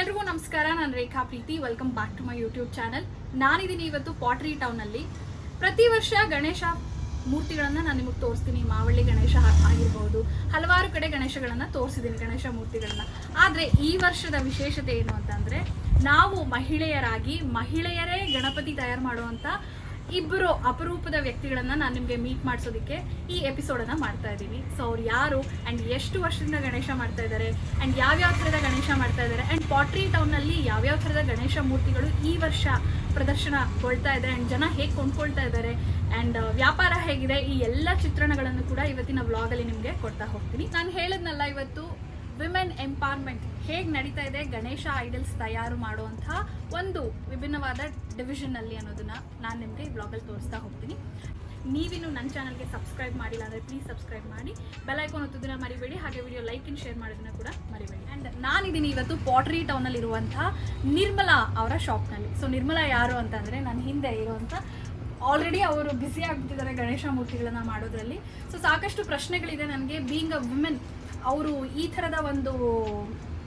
ಎಲ್ರಿಗೂ ನಮಸ್ಕಾರ, ನಾನು Rekha Preethi. Welcome back to my YouTube channel ನಾನಿದ್ದೀನಿ ಇವತ್ತು ಪಾಟ್ರಿ ಟೌನಲ್ಲಿ ಪ್ರತಿ ವರ್ಷ ಗಣೇಶ ಮೂರ್ತಿಗಳನ್ನು ನಾನು ನಿಮಗೆ ತೋರಿಸ್ತೀನಿ. ಮಾವಳ್ಳಿ ಗಣೇಶ ಆಗಿರ್ಬೋದು, ಹಲವಾರು ಕಡೆ ಗಣೇಶಗಳನ್ನು ತೋರಿಸಿದ್ದೀನಿ, ಗಣೇಶ ಮೂರ್ತಿಗಳನ್ನ. ಆದರೆ ಈ ವರ್ಷದ ವಿಶೇಷತೆ ಏನು ಅಂತಂದ್ರೆ, ನಾವು ಮಹಿಳೆಯರಾಗಿ ಮಹಿಳೆಯರೇ ಗಣಪತಿ ತಯಾರು ಮಾಡುವಂತ ಇಬ್ಬರು ಅಪರೂಪದ ವ್ಯಕ್ತಿಗಳನ್ನ ನಾನು ನಿಮಗೆ ಮೀಟ್ ಮಾಡಿಸೋದಕ್ಕೆ ಈ ಎಪಿಸೋಡನ್ನು ಮಾಡ್ತಾ ಇದ್ದೀನಿ ಸೊ ಅವ್ರು ಯಾರು ಆ್ಯಂಡ್ ಎಷ್ಟು ವರ್ಷದಿಂದ ಗಣೇಶ ಮಾಡ್ತಾ ಇದ್ದಾರೆ ಆ್ಯಂಡ್ ಯಾವ್ಯಾವ ಥರದ ಗಣೇಶ ಮಾಡ್ತಾ ಇದ್ದಾರೆ ಆ್ಯಂಡ್ ಪಾಟ್ರಿ ಟೌನಲ್ಲಿ ಯಾವ್ಯಾವ ಥರದ ಗಣೇಶ ಮೂರ್ತಿಗಳು ಈ ವರ್ಷ ಪ್ರದರ್ಶನ ಪ್ರದರ್ಶನಗೊಳ್ತಾ ಇದೆ ಆ್ಯಂಡ್ ಜನ ಹೇಗೆ ಕೊಂಡ್ಕೊಳ್ತಾ ಇದ್ದಾರೆ ಆ್ಯಂಡ್ ವ್ಯಾಪಾರ ಹೇಗಿದೆ ಈ ಎಲ್ಲ ಚಿತ್ರಣಗಳನ್ನು ಕೂಡ ಇವತ್ತಿನ ವ್ಲಾಗಲ್ಲಿ ನಿಮಗೆ ಕೊಡ್ತಾ ಹೋಗ್ತೀನಿ. ನಾನು ಹೇಳದ್ನಲ್ಲ ಇವತ್ತು ವಿಮೆನ್ ಎಂಪವರ್ಮೆಂಟ್ ಹೇಗೆ ನಡೀತಾ ಇದೆ? ಗಣೇಶ ಐಡಲ್ಸ್ ತಯಾರು ಮಾಡುವಂತಹ ಒಂದು ವಿಭಿನ್ನವಾದ ಡಿವಿಷನ್ ಅಲ್ಲಿ ಅನ್ನೋದನ್ನ ನಾನು ನಿಮಗೆ ಈ ಬ್ಲಾಗಲ್ಲಿ ತೋರಿಸ್ತಾ ಹೋಗ್ತೀನಿ. ನೀವಿನ್ನು ನನ್ನ ಚಾನಲ್ಗೆ ಸಬ್ಸ್ಕ್ರೈಬ್ ಮಾಡಿಲ್ಲ ಅಂದರೆ ಪ್ಲೀಸ್ ಸಬ್ಸ್ಕ್ರೈಬ್ ಮಾಡಿ. ಬೆಲ್ ಐಕಾನ್ ಒತ್ತೋದನ್ನ ಮರಿಬೇಡಿ, ಹಾಗೆ ವಿಡಿಯೋ ಲೈಕ್ ಅಂಡ್ ಶೇರ್ ಮಾಡೋದನ್ನ ಕೂಡ ಮರಿಬೇಡಿ. ಆ್ಯಂಡ್ ನಾನಿದ್ದೀನಿ ಇವತ್ತು ಪಾಟ್ರಿ ಟೌನಲ್ಲಿರುವಂಥ ನಿರ್ಮಲಾ ಅವರ ಶಾಪ್ನಲ್ಲಿ ಸೊ ನಿರ್ಮಲಾ ಯಾರು ಅಂತಂದರೆ ನನ್ನ ಹಿಂದೆ ಇರುವಂಥ ಆಲ್ರೆಡಿ ಅವರು ಬ್ಯುಸಿ ಆಗ್ಬಿಟ್ಟಿದ್ದಾರೆ ಗಣೇಶ ಮೂರ್ತಿಗಳನ್ನು ಮಾಡೋದ್ರಲ್ಲಿ. ಸೊ ಸಾಕಷ್ಟು ಪ್ರಶ್ನೆಗಳಿದೆ ನನಗೆ. ಬೀಯಿಂಗ್ ಅ ವುಮೆನ್ ಅವರು ಈ ಥರದ ಒಂದು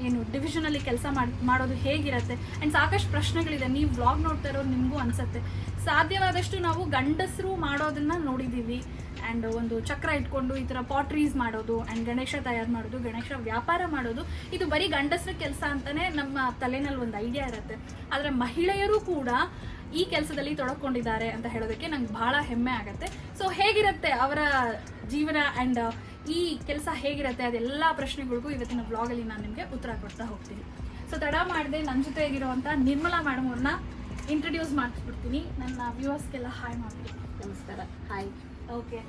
ಏನು ಡಿವಿಷನಲ್ಲಿ ಕೆಲಸ ಮಾಡಿ, ಮಾಡೋದು ಹೇಗಿರುತ್ತೆ? ಆ್ಯಂಡ್ ಸಾಕಷ್ಟು ಪ್ರಶ್ನೆಗಳಿದೆ. ನೀವು ಬ್ಲಾಗ್ ನೋಡ್ತಾ ಇರೋರು ನಿಮಗೂ ಅನಿಸುತ್ತೆ. ಸಾಧ್ಯವಾದಷ್ಟು ನಾವು ಗಂಡಸರು ಮಾಡೋದನ್ನು ನೋಡಿದ್ದೀವಿ ಆ್ಯಂಡ್ ಒಂದು ಚಕ್ರ ಇಟ್ಕೊಂಡು ಈ ಥರ ಪಾಟ್ರೀಸ್ ಮಾಡೋದು ಆ್ಯಂಡ್ ಗಣೇಶ ತಯಾರು ಮಾಡೋದು, ಗಣೇಶ ವ್ಯಾಪಾರ ಮಾಡೋದು. ಇದು ಬರೀ ಗಂಡಸರ ಕೆಲಸ ಅಂತಲೇ ನಮ್ಮ ತಲೆನಲ್ಲಿ ಒಂದು ಐಡಿಯಾ ಇರುತ್ತೆ. ಆದರೆ ಮಹಿಳೆಯರು ಕೂಡ ಈ ಕೆಲಸದಲ್ಲಿ ತೊಡಕೊಂಡಿದ್ದಾರೆ ಅಂತ ಹೇಳೋದಕ್ಕೆ ನಂಗೆ ಭಾಳ ಹೆಮ್ಮೆ ಆಗುತ್ತೆ. ಸೊ ಹೇಗಿರುತ್ತೆ ಅವರ ಜೀವನ ಆ್ಯಂಡ್ ಈ ಕೆಲಸ ಹೇಗಿರುತ್ತೆ ಅದೆಲ್ಲ ಪ್ರಶ್ನೆಗಳಿಗೂ ಇವತ್ತಿನ ಬ್ಲಾಗಲ್ಲಿ ನಾನು ನಿಮಗೆ ಉತ್ತರ ಕೊಡ್ತಾ ಹೋಗ್ತೀನಿ. ಸೊ ತಡ ಮಾಡದೆ ನನ್ನ ಜೊತೆ ಆಗಿರುವಂಥ ನಿರ್ಮಲಾ ಮೇಡಮ್ ಅವ್ರನ್ನ ಇಂಟ್ರಡ್ಯೂಸ್ ಮಾಡಿಸ್ಬಿಡ್ತೀನಿ. ನನ್ನ ವ್ಯೂವರ್ಸ್ಗೆಲ್ಲ ಹಾಯ್ ಮಾಡ್ತೀನಿ ನಮಸ್ಕಾರ. ಹಾಯ್ ಓಕೆ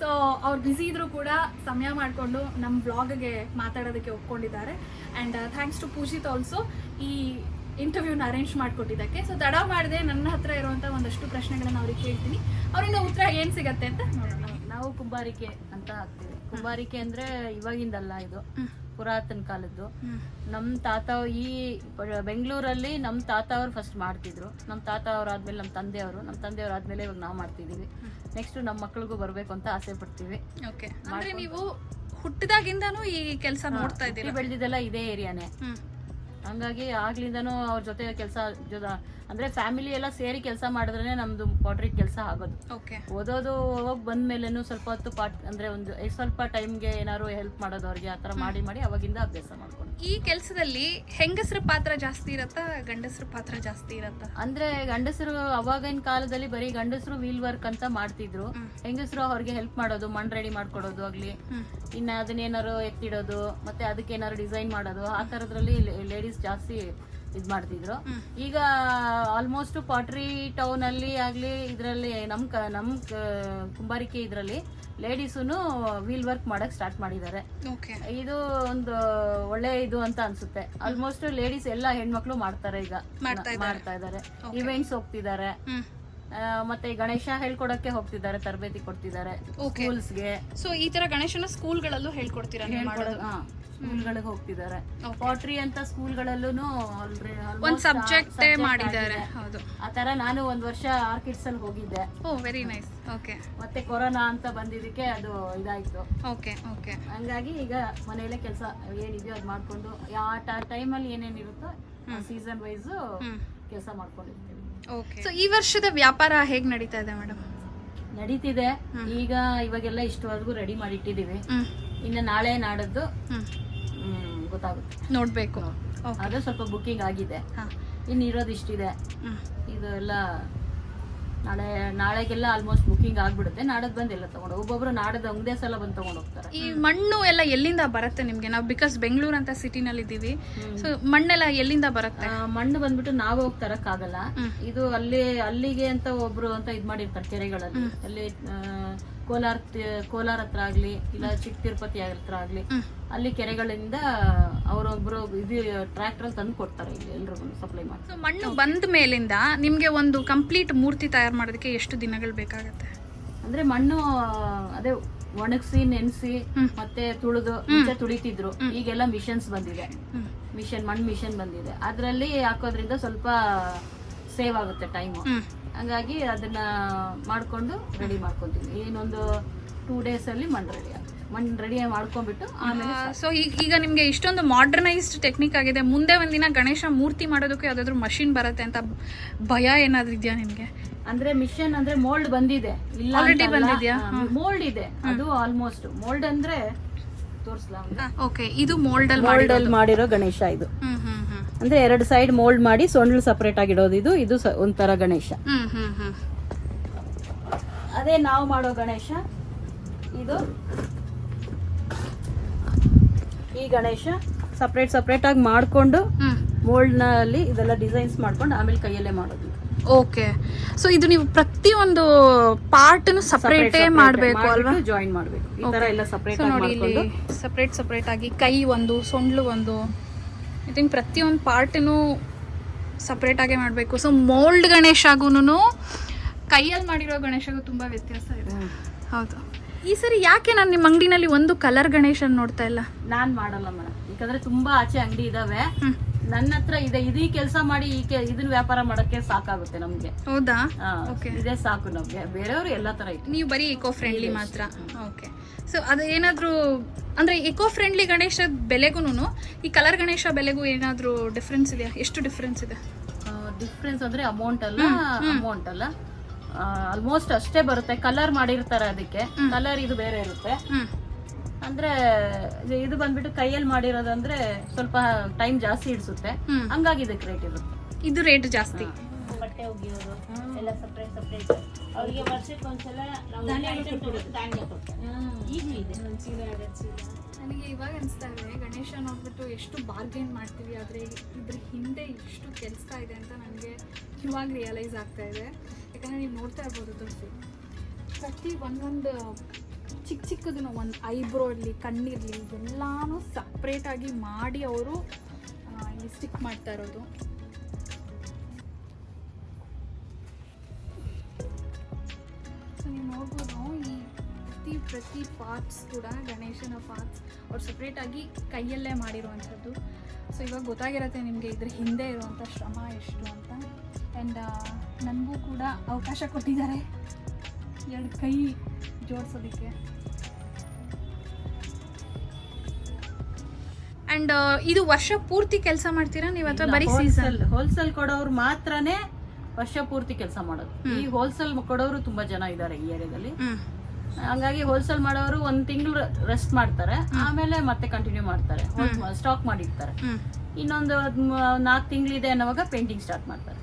ಸೊ ಅವ್ರು ಬ್ಯುಸಿ ಇದ್ರು ಕೂಡ ಸಮಯ ಮಾಡಿಕೊಂಡು ನಮ್ಮ ಬ್ಲಾಗ್ಗೆ ಮಾತಾಡೋದಕ್ಕೆ ಒಪ್ಕೊಂಡಿದ್ದಾರೆ. And thanks to Poojith also ಈ ಇಂಟರ್ವ್ಯೂನ ಅರೇಂಜ್ ಮಾಡಿಕೊಟ್ಟಿದ್ದಕ್ಕೆ. ಸೊ ತಡ ಮಾಡದೆ ನನ್ನ ಹತ್ರ ಇರುವಂಥ ಒಂದಷ್ಟು ಪ್ರಶ್ನೆಗಳನ್ನು ಅವ್ರಿಗೆ ಕೇಳ್ತೀನಿ. ಅವರಿಂದ ಉತ್ತರ ಏನು ಸಿಗತ್ತೆ ಅಂತ ಕುಂಬಾರಿಕೆ ಅಂತ ಹಾಕ್ತೀವಿ ಕುಂಬಾರಿಕೆ ಅಂದ್ರೆ ಇವಾಗಿಂದಲ್ಲ ಇದು ಪುರಾತನ ಕಾಲದ್ದು. ನಮ್ ತಾತ ಈ ಬೆಂಗಳೂರಲ್ಲಿ ನಮ್ ತಾತ ಅವ್ರು ಫಸ್ಟ್ ಮಾಡ್ತಿದ್ರು. ನಮ್ ತಾತ ಅವ್ರು ಆದ್ಮೇಲೆ ನಮ್ಮ ತಂದೆಯವರು. ನಮ್ ತಂದೆಯವ್ರು ಆದ್ಮೇಲೆ ಇವಾಗ ನಾವು ಮಾಡ್ತಿದೀವಿ. ನೆಕ್ಸ್ಟ್ ನಮ್ ಮಕ್ಳಿಗೂ ಬರ್ಬೇಕು ಅಂತ ಆಸೆ ಪಡ್ತೀವಿ. ನೀವು ಹುಟ್ಟಿದಾಗಿಂದಾನು ಈ ಕೆಲಸ ನೋಡ್ತಾ ಇದ್ದೀವಿ ಬೆಳೆದಿದ್ದೆಲ್ಲ ಇದೇ ಏರಿಯಾನೇ. ಹಂಗಾಗಿ ಆಗ್ಲಿಂದನೂ ಅವ್ರ ಜೊತೆ ಕೆಲಸ ಅಂದ್ರೆ ಫ್ಯಾಮಿಲಿ ಎಲ್ಲ ಸೇರಿ ಕೆಲಸ ಮಾಡಿದ್ರೆ ನಮ್ದು ಪಾಟ್ರಿ ಕೆಲಸ ಆಗೋದು. ಓದೋದು ಹೋಗಿ ಬಂದ್ಮೇಲೆನು ಸ್ವಲ್ಪ ಹೊತ್ತು ಪಾಟ್ ಅಂದ್ರೆ ಒಂದು ಸ್ವಲ್ಪ ಟೈಮ್ಗೆ ಏನಾದ್ರು ಹೆಲ್ಪ್ ಮಾಡೋದು ಅವ್ರಿಗೆ ಆ ಥರ ಮಾಡಿ ಮಾಡಿ ಅವಾಗಿಂದ ಅಭ್ಯಾಸ ಮಾಡ್ಕೊಂಡು. ಈ ಕೆಲಸದಲ್ಲಿ ಹೆಂಗಸರ ಪಾತ್ರ ಜಾಸ್ತಿ ಇರತ್ತಾ ಗಂಡಸರ ಪಾತ್ರ ಜಾಸ್ತಿ ಇರತ್ತಾ? ಅಂದ್ರೆ ಗಂಡಸರು ಅವಾಗಿನ ಕಾಲದಲ್ಲಿ ಬರೀ ಗಂಡಸರು ವೀಲ್ ವರ್ಕ್ ಅಂತ ಮಾಡ್ತಿದ್ರು. ಹೆಂಗಸರು ಅವ್ರಿಗೆ ಹೆಲ್ಪ್ ಮಾಡೋದು ಮಣ್ ರೆಡಿ ಮಾಡ್ಕೊಡೋದು ಆಗ್ಲಿ. ಇನ್ನ ಅದನ್ನೇನಾರು ಎತ್ತಿಡೋದು ಮತ್ತೆ ಅದಕ್ಕೆ ಏನಾರು ಡಿಸೈನ್ ಮಾಡೋದು ಆ ತರದ್ರಲ್ಲಿ ಲೇಡೀಸ್ ಜಾಸ್ತಿ ಇದ್ ಮಾಡ್ತಿದ್ರು. ಈಗ ಆಲ್ಮೋಸ್ಟ್ ಪಾಟ್ರಿ ಟೌನ್ ಅಲ್ಲಿ ಆಗ್ಲಿ ಇದ್ರಲ್ಲಿ ನಮ್ ಕ ನಮ್ ಕ- ಕುಂಬಾರಿಕೆ ಇದ್ರಲ್ಲಿ ಲೇಡೀಸುನು ವೀಲ್ ವರ್ಕ್ ಮಾಡಕ್ ಸ್ಟಾರ್ಟ್ ಮಾಡಿದ್ದಾರೆ. ಓಕೆ. ಇದು ಒಂದು ಒಳ್ಳೆ ಇದು ಅಂತ ಅನ್ಸುತ್ತೆ. ಆಲ್ಮೋಸ್ಟ್ ಲೇಡೀಸ್ ಎಲ್ಲ ಹೆಣ್ಮಕ್ಳು ಮಾಡ್ತಾರೆ ಈಗ. ಮಾಡ್ತಾ ಇದ್ದಾರೆ. ಮಾಡ್ತಾ ಇದ್ದಾರೆ. ಇವೆಂಟ್ಸ್ ಹೋಗ್ತಿದ್ದಾರೆ. ಹ್ಮ್. ಆ, ಮತ್ತೆ ಗಣೇಶ ಹೇಳ್ಕೊಡಕ್ಕೆ ಹೋಗ್ತಿದ್ದಾರೆ ತರಬೇತಿ ಕೊಡ್ತಿದ್ದಾರೆ ಓಕೆ. ಸ್ಕೂಲ್ಸ್ಗೆ ಸೊ ಈ ತರ ಗಣೇಶನ ಸ್ಕೂಲ್ಗಳಲ್ಲೂ ಹೇಳ್ಕೊಡ್ತೀರಾ ನೀವು ಮಾಡೋದು? ಸ್ಕೂಲ್ಗಳಿಗೆ ಹೋಗ್ತಿದ್ದಾರೆ. ಪಾಟ್ರಿ ಅಂತ ಸ್ಕೂಲ್ಗಳಲ್ಲೂ ಒಂದ್ ಸಬ್ಜೆಕ್ಟ್ ಮಾಡಿದ್ದಾರೆ. ಹೌದು. ಆ ತರ ನಾನು ಒಂದ್ ವರ್ಷ ಆರ್ಕಿಡ್ಸ್ ಅಲ್ಲಿ ಹೋಗಿದ್ದೆ. ಓ ವೆರಿ ನೈಸ್ ಓಕೆ ಮತ್ತೆ ಕೊರೋನಾ ಅಂತ ಬಂದಿದ್ದಕ್ಕೆ ಅದು ಇದಾಯ್ತು. ಓಕೆ ಓಕೆ ಹಂಗಾಗಿ ಈಗ ಮನೆಯಲ್ಲೇ ಕೆಲಸ ಏನಿದೆಯೋ ಅದು ಮಾಡ್ಕೊಂಡು ಯಾವ ಅಲ್ಲಿ ಏನೇನಿರುತ್ತೋ ಸೀಸನ್ ವೈಸ್ ಕೆಲಸ ಮಾಡ್ಕೊಂಡಿರ್ತೀವಿ. ಓಕೆ ಸೊ ಈ ವರ್ಷದ ವ್ಯಾಪಾರ ಹೇಗ್ ನಡೀತಾ ಇದೆ ಮೇಡಮ್ ನಡೀತಿದೆ. ಈಗ ಇವಾಗೆಲ್ಲ ಇಷ್ಟವರೆಗೂ ರೆಡಿ ಮಾಡಿಟ್ಟಿದೀವಿ ಇನ್ನು ನಾಳೆ ನಾಡದ್ದು ಗೊತ್ತಾಗುತ್ತೆ. ನೋಡ್ಬೇಕು. ಅದೇ ಸ್ವಲ್ಪ ಬುಕ್ಕಿಂಗ್ ಆಗಿದೆ. ಇನ್ನು ಇರೋದು ಇಷ್ಟಿದೆ. ಇದು ಎಲ್ಲ ನಾಳೆ ನಾಳೆಗೆಲ್ಲ ಆಲ್ಮೋಸ್ಟ್ ಬುಕ್ಕಿಂಗ್ ಆಗ್ಬಿಡುತ್ತೆ. ನಾಡದ್ ಬಂದಿಲ್ಲ ಎಲ್ಲ ತಗೊಂಡು ಒಬ್ಬೊಬ್ರು ನಾಡದ ಒಂದೇ ಸಲ ಬಂದ್ ತಗೊಂಡು ಹೋಗ್ತಾರೆ. ಈ ಮಣ್ಣು ಎಲ್ಲ ಎಲ್ಲಿಂದ ಬರುತ್ತೆ ನಿಮ್ಗೆ? ನಾವು ಬಿಕಾಸ್ ಬೆಂಗಳೂರು ಅಂತ ಸಿಟಿನಲ್ಲಿ ಇದ್ದೀವಿ ಸೊ ಮಣ್ಣೆಲ್ಲ ಎಲ್ಲಿಂದ ಬರುತ್ತೆ? ಮಣ್ಣು ಬಂದ್ಬಿಟ್ಟು ನಾವು ಹೋಗಿ ತರಕ್ಕಾಗಲ್ಲ. ಇದು ಅಲ್ಲಿ ಅಲ್ಲಿಗೆ ಅಂತ ಒಬ್ರು ಅಂತ ಇದ್ ಮಾಡಿರ್ತಾರೆ ಕೆರೆಗಳಲ್ಲಿ. ಅಲ್ಲಿ ಕೋಲಾರ ಕೋಲಾರ ಹತ್ರ ಆಗ್ಲಿ ಇಲ್ಲ ಚಿಕ್ಕ ತಿರುಪತಿ ಹತ್ರ ಆಗ್ಲಿ. ಅಲ್ಲಿ ಕೆರೆಗಳಿಂದ ಅವರೊಬ್ರು ಇದು ಟ್ರ್ಯಾಕ್ಟರ್ ತಂದು ಕೊಡ್ತಾರೆ ಇಲ್ಲಿ ಎಲ್ರಿಗೂ ಸಪ್ಲೈ ಮಾಡಿ. ಸೊ ಮಣ್ಣು ಬಂದ ಮೇಲಿಂದ ನಿಮಗೆ ಒಂದು ಕಂಪ್ಲೀಟ್ ಮೂರ್ತಿ ತಯಾರು ಮಾಡೋದಕ್ಕೆ ಎಷ್ಟು ದಿನಗಳು ಬೇಕಾಗುತ್ತೆ? ಅಂದ್ರೆ ಮಣ್ಣು ಅದೇ ಒಣಗಿಸಿ ನೆನೆಸಿ ಮತ್ತೆ ತುಳಿದು ಮುಂಚೆ ತುಳಿತಿದ್ರು. ಈಗೆಲ್ಲ ಮಿಷನ್ಸ್ ಬಂದಿದೆ. ಮಿಷನ್ ಮಣ್ಣು ಮಿಷನ್ ಬಂದಿದೆ. ಅದರಲ್ಲಿ ಹಾಕೋದ್ರಿಂದ ಸ್ವಲ್ಪ ಸೇವ್ ಆಗುತ್ತೆ ಟೈಮು ಹಂಗಾಗಿ ಅದನ್ನ ಮಾಡ್ಕೊಂಡು ರೆಡಿ ಮಾಡ್ಕೊತೀವಿ. ಇನ್ನೊಂದು ಟೂ ಡೇಸ್ ಅಲ್ಲಿ ಮಣ್ಣು ರೆಡಿ ಆಗುತ್ತೆ ರೆಡಿ ಮಾಡ್ಕೊಂಡ್ಬಿಟ್ಟು ಆಮೇಲೆ ಸೊ ಈಗ ನಿಮಗೆ ಇಷ್ಟೊಂದು ಮಾಡರ್ನೈಸ್ಡ್ ಟೆಕ್ನಿಕ್ ಆಗಿದೆ. ಮುಂದೆ ಒಂದಿನ ಗಣೇಶ ಮೂರ್ತಿ ಮಾಡೋದಕ್ಕೆ ಯಾವ್ದಾದ್ರು ಮಷಿನ್ ಬರುತ್ತೆ ಅಂತ ಭಯ ಏನಾದ್ರು ಇದೆಯಾ ನಿಮಗೆ? ಅಂದ್ರೆ ಮಿಷನ್ ಅಂದ್ರೆ ಮೋಲ್ಡ್ ಬಂದಿದೆ. ಇಲ್ಲ ಬಂದಿದ್ಯಾ? ಮೋಲ್ಡ್ ಇದೆ. ಅದು ಆಲ್ಮೋಸ್ಟ್ ಮೋಲ್ಡ್ ಅಂದ್ರೆ ತೋರಿಸ್ಲಾ ಓಕೆ ಇದು ಮೋಲ್ಡ್ ಅಲ್ಲಿ ಮಾಡಿರೋ ಗಣೇಶ ಇದು. ಹ್ಮ್ ಹ್ಮ್ ಹ್ಮ್. ಅಂದ್ರೆ ಎರಡು ಸೈಡ್ ಮೋಲ್ಡ್ ಮಾಡಿ ಸೊಂಡ್ಲು ಸಪರೇಟ್ ಆಗಿಡೋದು ಇದು. ಇದು ಸ- ಒಂಥರ ಗಣೇಶ. ಹ್ಮ್ ಹ್ಮ್ ಹ್ಮ್. ಅದೇ ನಾವು ಮಾಡೋ ಗಣೇಶ. ಇದು ಈ ಗಣೇಶ ಸಪ್ರೇಟ್ ಸಪ್ರೇಟ್ ಆಗಿ ಮಾಡ್ಕೊಂಡು ಮೋಲ್ಡ್ನಲ್ಲಿ ಮೋಲ್ಡ್ನಲ್ಲಿ ಇದೆಲ್ಲ ಡಿಸೈನ್ಸ್ ಮಾಡ್ಕೊಂಡು ಆಮೇಲೆ ಕೈಯಲ್ಲೇ ಮಾಡೋದು. ಓಕೆ ಸೊ ಇದು ನೀವು ಪ್ರತಿಯೊಂದು ಪಾರ್ಟ್ನು ಸಪ್ರೇಟೇ ಮಾಡಬೇಕು ಅಲ್ವಾ? ಜಾಯಿನ್ ಮಾಡ್ಬೇಕು. ಈ ತರ ಎಲ್ಲ ಸಪ್ರೇಟ್ ನೋಡಿ ಇಲ್ಲಿ ಸಪ್ರೇಟ್ ಸಪ್ರೇಟ್ ಆಗಿ ಕೈ ಒಂದು ಸೊಂಡ್ಲು ಒಂದು. ಐ ಪ್ರತಿ ಒಂದು ಪಾರ್ಟನ್ನು ಸಪ್ರೇಟ್ ಆಗೇ ಮಾಡಬೇಕು. ಸೊ ಮೋಲ್ಡ್ ಗಣೇಶ ಆಗುನು ಕೈಯಲ್ಲಿ ಮಾಡಿರೋ ಗಣೇಶಗೂ ತುಂಬಾ ವ್ಯತ್ಯಾಸ ಇದೆ. ಹೌದು. ಈ ಸರಿ ಯಾಕೆ ನಾನು ನಿಮ್ಮ ಅಂಗಡಿನಲ್ಲಿ ಒಂದು ಕಲರ್ ಗಣೇಶನ್ ನೋಡ್ತಾ ಇಲ್ಲ? ನಾನ್ ಮಾಡಲ್ಲ ಮೇಡಮ್. ಯಾಕಂದ್ರೆ ತುಂಬಾ ಆಚೆ ಅಂಗಡಿ ಇದಾವೆ. ನನ್ನ ಹತ್ರ ಇದೆ. ಇದೀ ಕೆಲಸ ಮಾಡಿ ಈ ಇದನ್ನ ವ್ಯಾಪಾರ ಮಾಡಕ್ಕೆ ಸಾಕಾಗುತ್ತೆ ನಮ್ಗೆ. ಹೌದಾ? ಓಕೆ. ಇದೇ ಸಾಕು ನಮ್ಗೆ. ಬೇರೆಯವರು ಎಲ್ಲಾ ತರ ಇತ್ತು ನೀವು ಬರೀ ಇಕೋ ಫ್ರೆಂಡ್ಲಿ ಮಾತ್ರ? ಓಕೆ ಸೊ ಅದು ಏನಾದರೂ ಅಂದ್ರೆ ಇಕೋ ಫ್ರೆಂಡ್ಲಿ ಗಣೇಶ ಬೆಲೆಗೂ ಈ ಕಲರ್ ಗಣೇಶ ಬೆಲೆಗೂ ಏನಾದರೂ ಡಿಫ್ರೆನ್ಸ್ ಇದೆಯಾ? ಎಷ್ಟು ಡಿಫ್ರೆನ್ಸ್ ಇದೆ? ಡಿಫ್ರೆನ್ಸ್ ಅಂದ್ರೆ ಅಮೌಂಟ್ ಅಲ್ಲ ಅಮೌಂಟ್ ಅಲ್ಲ. ಆಲ್ಮೋಸ್ಟ್ ಅಷ್ಟೇ ಬರುತ್ತೆ. ಕಲರ್ ಮಾಡಿರ್ತಾರೆ ಅದಕ್ಕೆ. ಕಲರ್ ಇದು ಬೇರೆ ಇರುತ್ತೆ. ಅಂದ್ರೆ ಇದು- ಬಂದ್ಬಿಟ್ಟು ಕೈಯಲ್ಲಿ ಮಾಡಿರೋದಂದ್ರೆ ಸ್ವಲ್ಪ ಟೈಮ್ ಜಾಸ್ತಿ ಹಿಡಿಸುತ್ತೆ. ಹಂಗಾಗಿ ಇದಕ್ಕೆ ರೇಟ್ ಇರುತ್ತೆ. ಇದು ರೇಟ್ ಜಾಸ್ತಿ. ಬಟ್ಟೆ ಒಗೆಯೋದು ಎಲ್ಲ ಸಪ್ರೇಟ್ ಸಪ್ರೇಟ್ ಅವರಿಗೆ ವರ್ಷಕ್ಕೆ ಒಂದ್ಸಲ ನಾವು ಧಾನ್ಯ ಕೊಡ್ತಾರೆ ಈಗಲೂ ಇದೆ. ನನಗೆ ಇವಾಗ ಅನಿಸ್ತಾ ಇದೆ ಗಣೇಶ ನೋಡ್ಬಿಟ್ಟು ಎಷ್ಟು ಬಾರ್ಗೇನ್ ಮಾಡ್ತೀವಿ ಆದರೆ ಇದ್ರ ಹಿಂದೆ ಎಷ್ಟು ಕೆಲಸ ಇದೆ ಅಂತ ನನಗೆ ಇವಾಗ ರಿಯಲೈಸ್ ಆಗ್ತಾ ಇದೆ. ಯಾಕಂದರೆ ನೀವು ನೋಡ್ತಾ ಇರ್ಬೋದು ತೋರಿಸಿ ಪ್ರತಿ ಒಂದೊಂದು ಚಿಕ್ಕ ಚಿಕ್ಕದನ್ನು ಒಂದು ಐಬ್ರೋ ಇರಲಿ, ಕಣ್ಣಿರಲಿ ಎಲ್ಲಾನು ಸಪ್ರೇಟಾಗಿ ಮಾಡಿ ಅವರು ಇಲ್ಲಿ ಸ್ಟಿಕ್ ಮಾಡ್ತಾ ಇರೋದು. ಸೊ ನೀವು ನೋಡ್ಬೋದು, ಈ ಪ್ರತಿ ಪ್ರತಿ ಪಾರ್ಟ್ಸ್ ಕೂಡ, ಗಣೇಶನ ಪಾರ್ಟ್ಸ್ ಅವ್ರು ಸಪ್ರೇಟಾಗಿ ಕೈಯಲ್ಲೇ ಮಾಡಿರುವಂಥದ್ದು. ಸೊ ಇವಾಗ ಗೊತ್ತಾಗಿರತ್ತೆ ನಿಮಗೆ ಇದ್ರ ಹಿಂದೆ ಇರುವಂಥ ಶ್ರಮ ಎಷ್ಟು ಅಂತ. ಆ್ಯಂಡ್ ನನಗೂ ಕೂಡ ಅವಕಾಶ ಕೊಟ್ಟಿದ್ದಾರೆ. ಎರಡು ಕೈ ಜೋಡಿಸೋದಕ್ಕೆ. ಅಂಡ್ ಇದು ವರ್ಷ ಪೂರ್ತಿ ಕೆಲಸ ಮಾಡ್ತೀರಾ? ನೀವು ಅಥವಾ ಬರೀ ಸೀಸನ್ ಹೋಲ್ಸೇಲ್ ಕೊಡೋರು ಮಾತ್ರನೇ ವರ್ಷ ಪೂರ್ತಿ ಕೆಲಸ ಮಾಡೋದು. ಈ ಹೋಲ್ಸೇಲ್ ಕೊಡೋರು ತುಂಬಾ ಜನ ಇದ್ದಾರೆ ಈ ಏರಿಯಾದಲ್ಲಿ. ಹಂಗಾಗಿ ಹೋಲ್ಸೇಲ್ ಮಾಡೋರು ಒಂದ್ ತಿಂಗಳು ರೆಸ್ಟ್ ಮಾಡ್ತಾರೆ. ಆಮೇಲೆ ಮತ್ತೆ ಕಂಟಿನ್ಯೂ ಮಾಡ್ತಾರೆ. ಸ್ಟಾಕ್ ಮಾಡಿರ್ತಾರೆ. ಇನ್ನೊಂದು ನಾಲ್ಕು ತಿಂಗಳಿದೆ ಅನ್ನೋವಾಗ ಪೇಂಟಿಂಗ್ ಸ್ಟಾರ್ಟ್ ಮಾಡ್ತಾರೆ.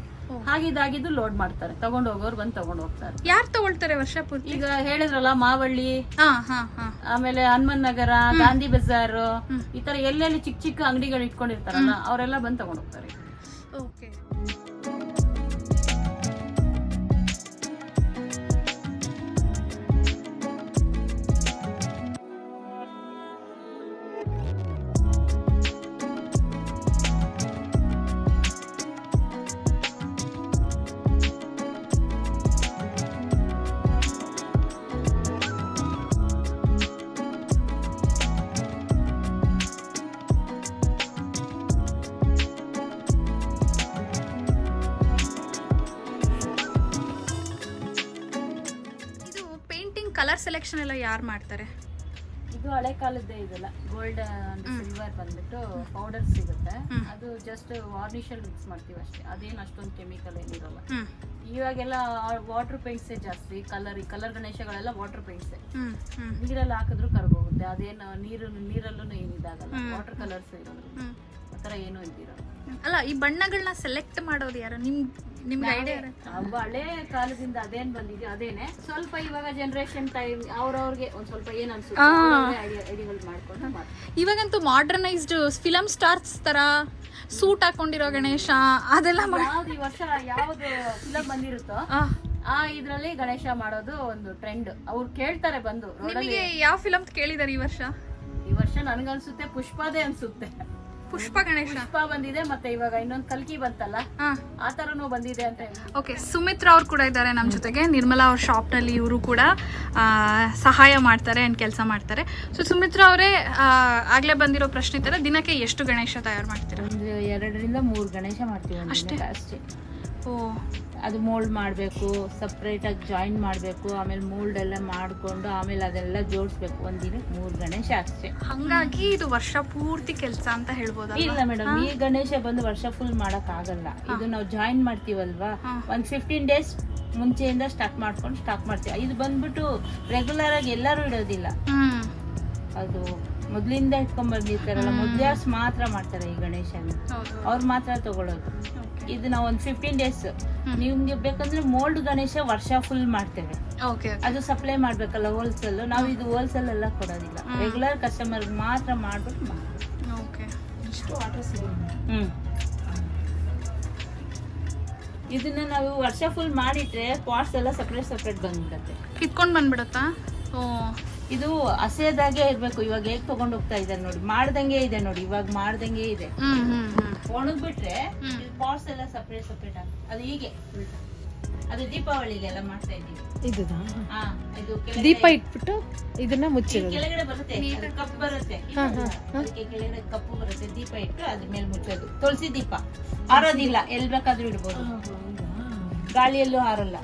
ಹಾಗಿದಾಗಿದ್ದು ಲೋಡ್ ಮಾಡ್ತಾರೆ. ತಗೊಂಡು ಹೋಗೋರು ಬಂದು ತಗೊಂಡು ಹೋಗ್ತಾರೆ ಯಾರು ತಗೊಳ್ತಾರೆ ವರ್ಷ ಪೂರ್ತಿ? ಈಗ ಹೇಳಿದ್ರಲ್ಲ ಮಾವಳ್ಳಿ ಹಾಂ ಹಾಂ ಹಾಂ. ಆಮೇಲೆ ಹನುಮನ್ ನಗರ ಗಾಂಧಿ ಬಜಾರ್ ಈ ತರ ಎಲ್ಲೆಲ್ಲಿ ಚಿಕ್ಕ ಚಿಕ್ಕ ಅಂಗಡಿಗಳು ಇಟ್ಕೊಂಡಿರ್ತಾರಲ್ಲ ಅವರೆಲ್ಲ ಬಂದು ತಗೊಂಡು ಹೋಗ್ತಾರೆ ಓಕೆ. ಕಲರ್ ಸೆಲೆಕ್ಷನ್ ಎಲ್ಲ ಯಾರು ಮಾಡ್ತಾರೆ? ಇದು ಹಳೆ ಕಾಲದ್ದೇ ಇದೆಲ್ಲ. ಗೋಲ್ಡ್ ಸಿಲ್ವರ್ ಬಂದ್ಬಿಟ್ಟು ಪೌಡರ್ ಸಿಗುತ್ತೆ. ಅದು ಜಸ್ಟ್ ವಾರ್ನಿಷ್ ಅಲ್ಲಿ ಮಿಕ್ಸ್ ಮಾಡ್ತೀವಿ ಅಷ್ಟೇ. ಅದೇನು ಅಷ್ಟೊಂದು ಕೆಮಿಕಲ್ ಏನಿರಲ್ಲ. ಇವಾಗೆಲ್ಲ ವಾಟರ್ ಪೇಂಟ್ಸೇ ಜಾಸ್ತಿ ಕಲರ್ ಕಲರ್ ಗಣೇಶಗಳೆಲ್ಲ ವಾಟರ್ ಪೇಂಟ್ಸೇ ನೀರಲ್ಲಿ ಹಾಕಿದ್ರು ಕರ್ಗೋಗುತ್ತೆ. ಅದೇನು ನೀರು ನೀರಲ್ಲೂ ಏನು ಇದಾಗಲ್ಲ ವಾಟರ್ ಕಲರ್ಸ್ ಇರೋದು ಆ ಥರ ಏನೂ ಇದ್ದಿರಲ್ಲ ಅಲ್ಲ ಈ ಬಣ್ಣಗಳನ್ನ ಸೆಲೆಕ್ಟ್ ಮಾಡೋದು ಯಾರು? ನಿಮ್ ನಿಮ್ಗೆ ಐಡಿಯಾ ಹಳೆ ಕಾಲದಿಂದ ಅದೇನ್ ಬಂದಿದೆ ಅದೇನೆ. ಸ್ವಲ್ಪ ಇವಾಗ ಜನರೇಷನ್ ಟೈಮ್ ಅವ್ರವ್ರಿಗೆ ಒಂದ್ ಸ್ವಲ್ಪ ಏನ್ ಅನ್ಸುತ್ತೆ ಇವಾಗಂತೂ ಮಾಡರ್ನೈಸ್ಡ್ ಫಿಲಮ್ ಸ್ಟಾರ್ಸ್ ತರ ಸೂಟ್ ಹಾಕೊಂಡಿರೋ ಗಣೇಶ ಅದೆಲ್ಲ ಯಾವ್ದು ಈ ವರ್ಷ ಯಾವ್ದು ಫಿಲಮ್ ಬಂದಿರುತ್ತೋ ಆ, ಇದ್ರಲ್ಲಿ ಗಣೇಶ ಮಾಡೋದು ಒಂದು ಟ್ರೆಂಡ್ ಅವ್ರು ಕೇಳ್ತಾರೆ ಬಂದು ನಿಮಗೆ ಯಾವ ಫಿಲಮ್ ಕೇಳಿದಾರೆ ಈ ವರ್ಷ? ಈ ವರ್ಷ ನನ್ಗನ್ಸುತ್ತೆ ಪುಷ್ಪದೇ ಅನ್ಸುತ್ತೆ. ಪುಷ್ಪ ಗಣೇಶ. ಪುಷ್ಪ ಬಂದಿದೆ ಮತ್ತೆ ಇವಾಗ ಇನ್ನೊಂದು ಕಲ್ಕಿ ಬಂತಲ್ಲ? ಆ ತರನು ಬಂದಿದೆ ಅಂತ ಓಕೆ ಸುಮಿತ್ರಾ ಅವ್ರು ಕೂಡ ಇದ್ದಾರೆ ನಮ್ಮ ಜೊತೆಗೆ. ನಿರ್ಮಲಾ ಅವ್ರ ಶಾಪ್ನಲ್ಲಿ ಇವರು ಕೂಡ ಸಹಾಯ ಮಾಡ್ತಾರೆ ಆ್ಯಂಡ್ ಕೆಲಸ ಮಾಡ್ತಾರೆ. ಸೊ ಸುಮಿತ್ರಾ ಅವರೇ ಆಗಲೇ ಬಂದಿರೋ ಪ್ರಶ್ನೆ ಥರ ದಿನಕ್ಕೆ ಎಷ್ಟು ಗಣೇಶ ತಯಾರು ಮಾಡ್ತೀರಾ? ಎರಡರಿಂದ ಮೂರು ಗಣೇಶ ಮಾಡ್ತೀವಿ ಅಷ್ಟೇ? ಅಷ್ಟೇ. ಅದು ಮೋಲ್ಡ್ ಮಾಡಬೇಕು ಸಪ್ರೇಟಾಗಿ ಜಾಯಿನ್ ಮಾಡಬೇಕು ಆಮೇಲೆ ಮೋಲ್ಡ್ ಎಲ್ಲ ಮಾಡಿಕೊಂಡು ಆಮೇಲೆ ಅದೆಲ್ಲ ಜೋಡಿಸ್ಬೇಕು. ಒಂದಿನ ಮೂರು ಗಣೇಶ ಅಷ್ಟೇ. ಹಂಗಾಗಿ ಇದು ವರ್ಷ ಪೂರ್ತಿ ಕೆಲಸ ಅಂತ ಹೇಳ್ಬೋದು ಇಲ್ಲ ಮೇಡಮ್ ಈ ಗಣೇಶ ಬಂದು ವರ್ಷ ಫುಲ್ ಮಾಡೋಕ್ಕಾಗಲ್ಲ. ಆಗಲ್ಲ ಇದು ನಾವು ಜಾಯಿನ್ ಮಾಡ್ತೀವಲ್ವಾ? ಒಂದು ಒಂದ್ ಫಿಫ್ಟೀನ್ ಡೇಸ್ ಮುಂಚೆಯಿಂದ ಸ್ಟಾರ್ಟ್ ಮಾಡ್ಕೊಂಡು ಸ್ಟಾರ್ಟ್ ಮಾಡ್ತೀವಿ. ಇದು ಬಂದ್ಬಿಟ್ಟು ರೆಗ್ಯುಲರ್ ಆಗಿ ಎಲ್ಲರೂ ಇಡೋದಿಲ್ಲ. ಅದು ಮೊದ್ಲಿಂದ ಇಟ್ಕೊಂಡ್ ಬಂದಿರ್ತಾರಲ್ಲ ಮೊದ್ಲಾಸ್ ಮಾತ್ರ ಮಾಡ್ತಾರೆ ಈ ಗಣೇಶನ. ಹೌದು ಅವ್ರು ಮಾತ್ರ ತಗೊಳ್ಳೋದು ಇದು ನಾವು ಒಂದು ಫಿಫ್ಟೀನ್ ಡೇಸ್ ನಿಮ್ಗೆ ಬೇಕಂದ್ರೆ ಮೋಲ್ಡ್ ಗಣೇಶ ವರ್ಷ ಫುಲ್ ಮಾಡ್ತೇವೆ. ಓಕೆ ಅದು ಸಪ್ಲೈ ಮಾಡ್ಬೇಕಲ್ಲ ಹೋಲ್ಸೇಲ್ ನಾವು ಇದು ಹೋಲ್ಸೇಲ್ ಎಲ್ಲ ಕೊಡೋದಿಲ್ಲ. ರೆಗ್ಯುಲರ್ ಕಸ್ಟಮರ್ ಮಾತ್ರ ಮಾಡ್ಬಿಟ್ಟು ಮಾಡ್ತೀವಿ. Okay hmm. ಇದನ್ನ ನಾವು ವರ್ಷ ಫುಲ್ ಮಾಡಿಟ್ರೆ ಪಾಟ್ಸ್ ಎಲ್ಲ ಸಪ್ರೇಟ್ ಸಪ್ರೇಟ್ ಬಂದ್ಬಿಡತ್ತೆ. ಕಿತ್ಕೊಂಡ್ ಬಂದ್ಬಿಡತ್ತಾ? ಓ. ಇದು ಹಸೆದಾಗೆ ಇರ್ಬೇಕು ಇವಾಗ ಹೇಗ್ ತಗೊಂಡ್ ಹೋಗ್ತಾ ಇದೆ ನೋಡಿ ಮಾಡ್ದಂಗೆ ಇದೆ ನೋಡಿ ಇವಾಗ ಮಾಡ್ದಂಗೆ ಇದೆ. ಒಣಗ್ಬಿಟ್ರೆ. ಪಾಟ್ಸ್ ಎಲ್ಲ ಸಪ್ರೇಟ್ ಸಪ್ರೇಟ್ ಆಗುತ್ತೆ. ಅದು ಹೀಗೆ. ಅದು ದೀಪಾವಳಿಗೆಲ್ಲ ಮಾಡ್ತಾ ಇದೀವಿ ಇದುದಾ? ಹಾ ಇದು ದೀಪ ಇಟ್ಬಿಟ್ಟು ಇದನ್ನ ಮುಚ್ಚಿ ಮುಚ್ಚಿರೋದು ಕೆಳಗಡೆ ಬರುತ್ತೆ ಕಪ್ ಕಪ್ಪು ಬರುತ್ತೆ ಕೆಳಗಡೆ ಕಪ್ಪು ಬರುತ್ತೆ ದೀಪ ಇಟ್ಟು ಅದ್ರ ಮೇಲೆ ಮುಚ್ಚೋದು. ತುಳಸಿ ದೀಪ. ಹಾರೋದಿಲ್ಲ ಎಲ್ ಬೇಕಾದ್ರೂ ಇಡ್ಬೋದು. ಗಾಳಿಯಲ್ಲೂ ಹಾರಲ್ಲ.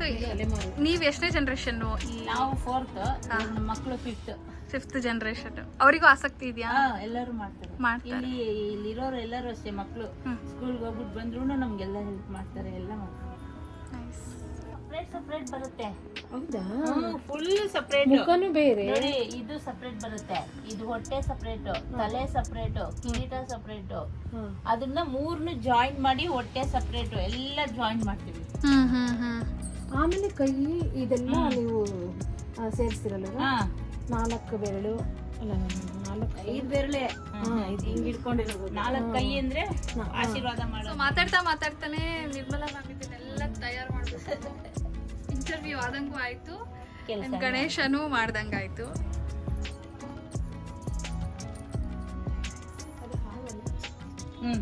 ಸೊ ನೀವ್ ಎಷ್ಟನೇ ಜನರೇಷನ್ ನಾವು ಫೋರ್ತ್ ನಮ್ಮ ಮಕ್ಕಳು ಫಿಫ್ತ್ ಫಿಫ್ತ್ ಜನರೇಷನ್ ಅವರಿಗೂ ಆಸಕ್ತಿ ಇದೆಯಾ? ಎಲ್ಲರೂ ಮಾಡ್ತಾರೆ. ಮಾಡ್ತಾರೆ. ಇಲ್ಲಿ ಇಲ್ಲಿರೋರು ಎಲ್ಲರೂ ಅಷ್ಟೇ ಮಕ್ಕಳು. ಸ್ಕೂಲ್ಗೆ ಹೋಗ್ಬಿಟ್ಟು ಬಂದ್ರು ನಮ್ಗೆಲ್ಲ ಹೆಲ್ಪ್ ಮಾಡ್ತಾರೆ ಎಲ್ಲ ಮಾಡ್ತಾರೆ. ಸಪ್ರೇಟ್ ಸಪ್ರೇಟ್ ಬರುತ್ತೆ. ಹೌದಾ? ಫುಲ್ ಸಪ್ರೇಟ್ ಮುಖನು ಬೇರೆ? ನೋಡಿ ಇದು ಸಪ್ರೇಟ್ ಬರುತ್ತೆ. ಇದು ಹೊಟ್ಟೆ ಸಪ್ರೇಟ್ ತಲೆ ಸಪ್ರೇಟ್ ಕಿರೀಟ ಸಪ್ರೇಟ್ ಅದನ್ನ ಮೂರ್ನು ಜಾಯಿನ್ ಮಾಡಿ ಹೊಟ್ಟೆ ಸಪ್ರೇಟ್ ಎಲ್ಲ ಜಾಯಿನ್ ಮಾಡ್ತೀವಿ. ಹ್ಮ್ ಹ್ಮ್ ಹ್ಮ್. ಆಮೇಲೆ ಕೈ ಇದೆಲ್ಲ ನೀವು ಸೇರಿಸ್ತಿರಲ್ಲ ಹಾ. ನಾಲ್ಕು ಬೆರಳು. ಅಲ್ಲ ನಾಲ್ಕು ಐದ್ ಬೆರಳೆ. ಹಿಂಗ್ ಇಟ್ಕೊಂಡಿರೋದು ನಾಲ್ಕು ಕೈ ಅಂದ್ರೆ ಆಶೀರ್ವಾದ ಮಾಡೋ ಮಾತಾಡ್ತಾ ಮಾತಾಡ್ತಾನೆ ನಿರ್ಮಲಾ ಮ್ಯಾಮ್ ಇದನ್ನೆಲ್ಲ ತಯಾರು ಮಾಡ್ಬೇಕು ಇಂಟರ್ವ್ಯೂ ಆದಂಗೂ ಆಯ್ತು. ಗಣೇಶನು ಮಾಡ್ದಂಗಾಯ್ತು ಹ್ಮ್.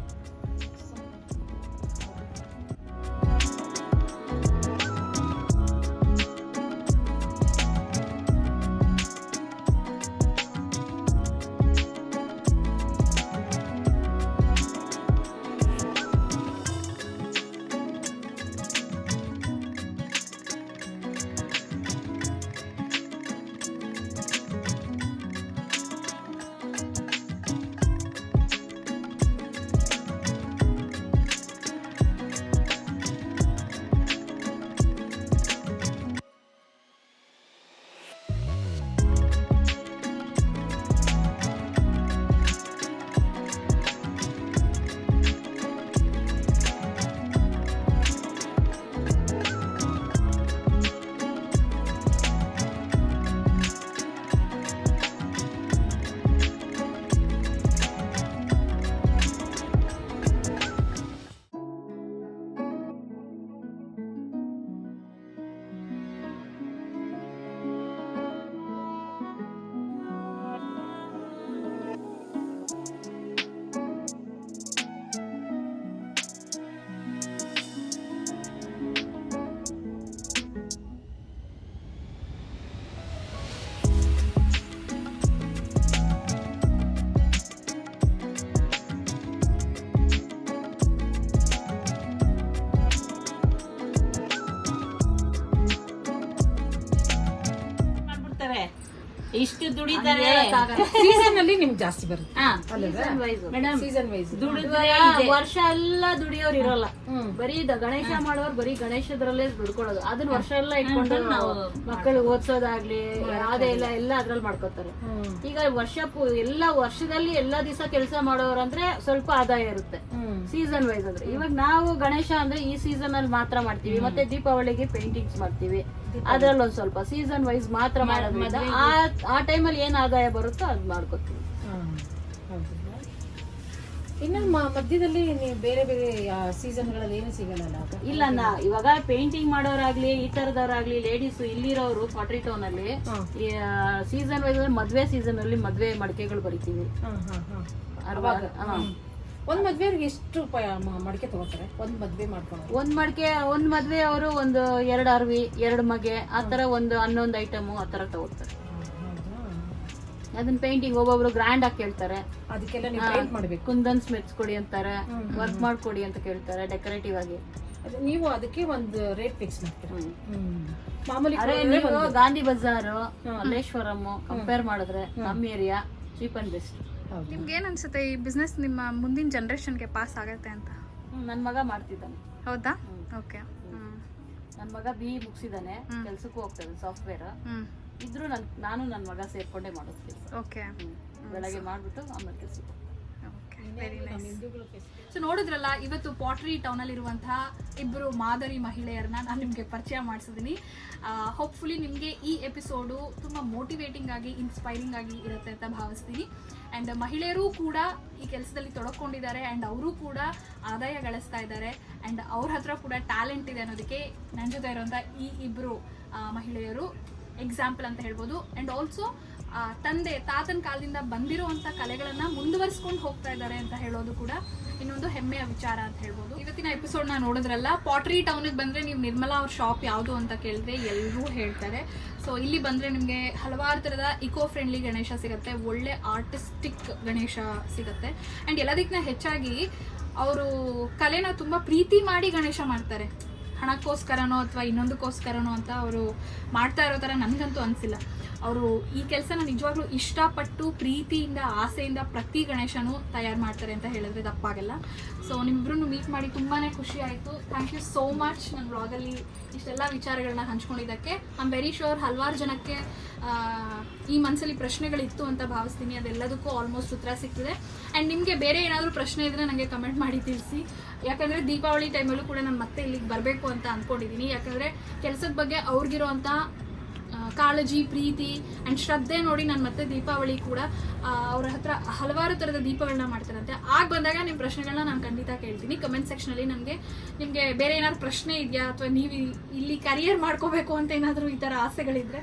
ದುಡಿತಾರೆ. ಸೀಸನ್ ಅಲ್ಲಿ ನಿಮ್ಗೆ ಜಾಸ್ತಿ ಬರುತ್ತೆ. ಹಾ. ಮೇಡಮ್ ಸೀಸನ್ ವೈಸ್ ದುಡಿದ್ರೆ ವರ್ಷ ಎಲ್ಲ ದುಡಿಯೋರು ಇರೋಲ್ಲ. ಬರೀ ಗಣೇಶ ಮಾಡೋರು ಬರೀ ಗಣೇಶದ್ರಲ್ಲೇ ದುಡ್ಕೊಳ್ಳೋದು ಅದನ್ನ ವರ್ಷ ಎಲ್ಲ ಇಟ್ಕೊಂಡು ನಾವು ಮಕ್ಕಳು ಓದ್ಸೋದಾಗ್ಲಿ ಯಾವ್ದೇ ಇಲ್ಲ ಎಲ್ಲ ಅದ್ರಲ್ಲಿ ಮಾಡ್ಕೋತಾರೆ. ಈಗ ವರ್ಷ ಎಲ್ಲ ವರ್ಷದಲ್ಲಿ ಎಲ್ಲಾ ದಿವಸ ಕೆಲಸ ಮಾಡೋರು ಅಂದ್ರೆ ಸ್ವಲ್ಪ ಆದಾಯ ಇರುತ್ತೆ. ಸೀಸನ್ ವೈಸ್ ಅಂದ್ರೆ ಇವಾಗ ನಾವು ಗಣೇಶ ಅಂದ್ರೆ ಈ ಸೀಸನ್ ಅಲ್ಲಿ ಮಾತ್ರ ಮಾಡ್ತೀವಿ. ಮತ್ತೆ ದೀಪಾವಳಿಗೆ ಪೇಂಟಿಂಗ್ಸ್ ಮಾಡ್ತೀವಿ. ಅದ್ರಲ್ಲಿ ಒಂದ್ ಸ್ವಲ್ಪ. ಸೀಸನ್ ವೈಸ್ ಮಾತ್ರ ಮಾಡೋದ್ರಿಂದ ಆ ಆ ಟೈಮಲ್ಲಿ ಏನ್ ಆದಾಯ ಬರುತ್ತೋ ಅದ್ ಮಾಡ್ಕೋತೀವಿ? ಇನ್ನು ಮ- ಮಧ್ಯದಲ್ಲಿ ನೀವು ಬೇರೆ ಬೇರೆ ಸೀಸನ್ಗಳಲ್ಲಿ ಏನು ಸಿಗಲ್ಲ ಇಲ್ಲ ನಾ ಇವಾಗ ಪೇಂಟಿಂಗ್ ಮಾಡೋರಾಗ್ಲಿ ಈ ತರದವ್ರಾಗ್ಲಿ ಲೇಡೀಸ್ ಇಲ್ಲಿರೋರು ಪಾಟ್ರಿ ಟೌನ್ ಅಲ್ಲಿ. ಸೀಸನ್ ವೈಸ್ ಮದ್ವೆ ಸೀಸನ್ ಅಲ್ಲಿ ಮದ್ವೆ ಮಡಿಕೆಗಳು ಬರಿತೀವಿ. ಹಾಂ ಹಾಂ ಹಾಂ. ಒಂದ್ ಮದ್ವೆ ಎಷ್ಟು ರೂಪಾಯಿ ಮ- ಮಡಿಕೆ ತಗೋತಾರೆ? ಒಂದ್ ಮದ್ವೆ ಮಾಡ್ಕೊಂಡು ಒಂದ್ ಮಡಿಕೆ ಒಂದ್ ಮದ್ವೆ ಅವರು ಒಂದು ಎರಡ್ ಅರ್ವಿ ಎರಡ್ ಮಗೆ ಆತರ ಒಂದು ಹನ್ನೊಂದ್ ಐಟಮ್ ಆತರ ತಗೋತಾರೆ. ಅದನ್ನ ಪೇಂಟಿಂಗ್ ಒಬ್ಬೊಬ್ರು ಗ್ರ್ಯಾಂಡ್ ಆಗಿ ಕೇಳ್ತಾರೆ. ಅದಕ್ಕೆಲ್ಲ ನೀವು ಕೊಡಿ ಮಾಡ್ಬೇಕು. ಕುಂದನ್ಸ್ ಮೆಚ್ಕೊಡಿ ಅಂತಾರೆ ವರ್ಕ್ ಮಾಡ್ಕೊಡಿ ಅಂತ ಕೇಳ್ತಾರೆ ಡೆಕೋರೇಟಿವ್ ಆಗಿ. ಅದು ನೀವು ಅದಕ್ಕೆ ಒಂದು ರೇಟ್ ಫಿಕ್ಸ್ ಮಾಡ್ತೀರಾ? ಹ್ಮ್. ಮಾಮೂಲಿ ಅರೆ ನೀವು ಒಂದು. ಗಾಂಧಿ ಬಜಾರ್ ಮಲ್ಲೇಶ್ವರಂ ಕಂಪೇರ್ ಮಾಡಿದ್ರೆ ನಮ್ಮ ಏರಿಯಾ ಚೀಪ್ ಅಂಡ್ ಬೆಸ್ಟ್ ಹೌದು. ನಿಮ್ಗೆ ಏನ್ ಅನ್ಸುತ್ತೆ ಈ ಬಿಸ್ನೆಸ್ ನಿಮ್ಮ ಮುಂದಿನ ಜನರೇಷನ್ಗೆ ಪಾಸ್ ಆಗತ್ತೆ ಅಂತ? ನನ್ನ ಮಗ ಮಾಡ್ತಿದ್ದಾನೆ. ಹೌದಾ? Okay hmm. ನನ್ನ ಮಗ ಬಿ ಮುಗಿಸಿದಾನೆ ಕೆಲ್ಸಕ್ಕೂ ಹೋಗ್ತಾನೆ ಸಾಫ್ಟ್ವೇರ್ ಹ್ಮ್. ಇದ್ರು ನನ್ ನಾನು ನನ್ನ ಮಗ ಸೇರ್ಕೊಂಡೇ ಮಾಡೋದು ಕೆಲಸ. ಓಕೆ ಬೆಳಗ್ಗೆ ಮಾಡ್ಬಿಟ್ಟು ಆಮೇಲೆ ಕೆಲ್ಸಕ್ಕೆ ಓಕೆ ವೆರಿ ನೈಸ್ ಸೊ ನೋಡಿದ್ರಲ್ಲ ಇವತ್ತು ಪಾಟ್ರಿ ಟೌನಲ್ಲಿ ಇರುವಂತಹ ಇಬ್ಬರು ಮಾದರಿ ಮಹಿಳೆಯರನ್ನ ನಾನು ನಿಮಗೆ ಪರಿಚಯ ಮಾಡಿಸಿದ್ದೀನಿ ಹೋಪ್ಫುಲಿ ನಿಮಗೆ ಈ ಎಪಿಸೋಡು ತುಂಬ ಮೋಟಿವೇಟಿಂಗ್ ಆಗಿ ಇನ್ಸ್ಪೈರಿಂಗ್ ಆಗಿ ಇರುತ್ತೆ ಅಂತ ಭಾವಿಸ್ತೀನಿ. ಆ್ಯಂಡ್ ಮಹಿಳೆಯರು ಕೂಡ ಈ ಕೆಲಸದಲ್ಲಿ ತೊಡಕೊಂಡಿದ್ದಾರೆ ಆ್ಯಂಡ್ ಅವರು ಕೂಡ ಆದಾಯ ಗಳಿಸ್ತಾ ಇದ್ದಾರೆ ಆ್ಯಂಡ್ ಅವ್ರ ಹತ್ರ ಕೂಡ ಟ್ಯಾಲೆಂಟ್ ಇದೆ ಅನ್ನೋದಕ್ಕೆ ನನ್ನ ಜೊತೆ ಇರುವಂಥ ಈ ಇಬ್ಬರು ಮಹಿಳೆಯರು. ಎಕ್ಸಾಂಪಲ್ ಅಂತ ಹೇಳ್ಬೋದು. ಆ್ಯಂಡ್ ಆಲ್ಸೋ ತಂದೆ, ತಾತನ ಕಾಲದಿಂದ ಬಂದಿರುವಂಥ ಕಲೆಗಳನ್ನು ಮುಂದುವರಿಸ್ಕೊಂಡು ಹೋಗ್ತಾ ಇದ್ದಾರೆ ಅಂತ ಹೇಳೋದು ಕೂಡ ಇನ್ನೊಂದು ಹೆಮ್ಮೆಯ ವಿಚಾರ ಅಂತ ಹೇಳ್ಬೋದು. ಇವತ್ತಿನ ಎಪಿಸೋಡ್ನ ನೋಡಿದ್ರಲ್ಲ ಪಾಟ್ರಿ ಟೌನಿಗೆ ಬಂದರೆ ನೀವು ನಿರ್ಮಲಾ ಅವ್ರ ಶಾಪ್ ಯಾವುದು ಅಂತ ಕೇಳಿದ್ರೆ ಎಲ್ಲರೂ ಹೇಳ್ತಾರೆ. ಸೊ ಇಲ್ಲಿ ಬಂದರೆ ನಿಮಗೆ ಹಲವಾರು ಥರದ ಇಕೋ ಫ್ರೆಂಡ್ಲಿ ಗಣೇಶ ಸಿಗುತ್ತೆ, ಒಳ್ಳೆ ಆರ್ಟಿಸ್ಟಿಕ್ ಗಣೇಶ ಸಿಗುತ್ತೆ. ಆ್ಯಂಡ್ ಎಲ್ಲದಕ್ಕಿಂತ ಹೆಚ್ಚಾಗಿ, ಅವರು ಕಲೆನ ತುಂಬ ಪ್ರೀತಿ ಮಾಡಿ ಗಣೇಶ ಮಾಡ್ತಾರೆ. ಹಣಕ್ಕೋಸ್ಕರನೋ ಅಥವಾ ಇನ್ನೊಂದಕ್ಕೋಸ್ಕರನೋ ಅಂತ ಅವರು ಮಾಡ್ತಾ ಇರೋ ಥರ ನನಗಂತೂ ಅನಿಸಿಲ್ಲ. ಅವರು ಈ ಕೆಲಸನ ನಿಜವಾಗ್ಲೂ ಇಷ್ಟಪಟ್ಟು ಪ್ರೀತಿಯಿಂದ ಆಸೆಯಿಂದ ಪ್ರತಿ ಗಣೇಶನೂ ತಯಾರು ಮಾಡ್ತಾರೆ ಅಂತ ಹೇಳಿದ್ರೆ ತಪ್ಪಾಗಲ್ಲ. ಸೊ ನಿಮ್ಮಿಬ್ರು ಮೀಟ್ ಮಾಡಿ ತುಂಬಾ ಖುಷಿ ಆಯಿತು. ಥ್ಯಾಂಕ್ ಯು ಸೋ ಮಚ್ ನನ್ನ ಬ್ಲಾಗಲ್ಲಿ ಇಷ್ಟೆಲ್ಲ ವಿಚಾರಗಳನ್ನ ಹಂಚ್ಕೊಂಡಿದ್ದಕ್ಕೆ. ಆಮ್ ವೆರಿ ಶೋರ್ ಹಲವಾರು ಜನಕ್ಕೆ ಈ ಮನಸ್ಸಲ್ಲಿ ಪ್ರಶ್ನೆಗಳಿತ್ತು ಅಂತ ಭಾವಿಸ್ತೀನಿ. ಅದೆಲ್ಲದಕ್ಕೂ ಆಲ್ಮೋಸ್ಟ್ ಉತ್ತರ ಸಿಕ್ಕಿದೆ. ಆ್ಯಂಡ್ ನಿಮಗೆ ಬೇರೆ ಏನಾದರೂ ಪ್ರಶ್ನೆ ಇದ್ದರೆ ನನಗೆ ಕಮೆಂಟ್ ಮಾಡಿ ತಿಳಿಸಿ. ಯಾಕಂದರೆ ದೀಪಾವಳಿ ಟೈಮಲ್ಲೂ ಕೂಡ ನಾನು ಮತ್ತೆ ಇಲ್ಲಿಗೆ ಬರಬೇಕು ಅಂತ ಅಂದ್ಕೊಂಡಿದ್ದೀನಿ ಯಾಕಂದರೆ ಕೆಲಸದ ಬಗ್ಗೆ ಅವ್ರಿಗಿರೋಂಥ ಆ, ಕಾಳಜಿ, ಪ್ರೀತಿ ಆ್ಯಂಡ್ ಶ್ರದ್ಧೆ ನೋಡಿ ನಾನು ಮತ್ತೆ ದೀಪಾವಳಿ ಕೂಡ ಅವರ ಹತ್ರ ಹಲವಾರು ಥರದ ದೀಪಗಳನ್ನ ಮಾಡ್ತಾರಂತೆ. ಆಗ ಬಂದಾಗ ನಿಮ್ಮ ಪ್ರಶ್ನೆಗಳನ್ನ ನಾನು ಖಂಡಿತ ಕೇಳ್ತೀನಿ. ಕಮೆಂಟ್ ಸೆಕ್ಷನಲ್ಲಿ ನನಗೆ ನಿಮಗೆ ಬೇರೆ ಏನಾದ್ರು ಪ್ರಶ್ನೆ ಇದೆಯಾ? ಅಥವಾ ನೀವು ಇಲ್ಲಿ ಕರಿಯರ್ ಮಾಡ್ಕೋಬೇಕು ಅಂತ ಏನಾದರೂ ಈ ಥರ ಆಸೆಗಳಿದ್ರೆ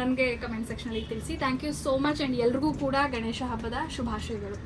ನನಗೆ ಕಮೆಂಟ್ ಸೆಕ್ಷನಲ್ಲಿ ತಿಳಿಸಿ. Thank you so much and ಎಲ್ರಿಗೂ ಕೂಡ ಗಣೇಶ ಹಬ್ಬದ ಶುಭಾಶಯಗಳು.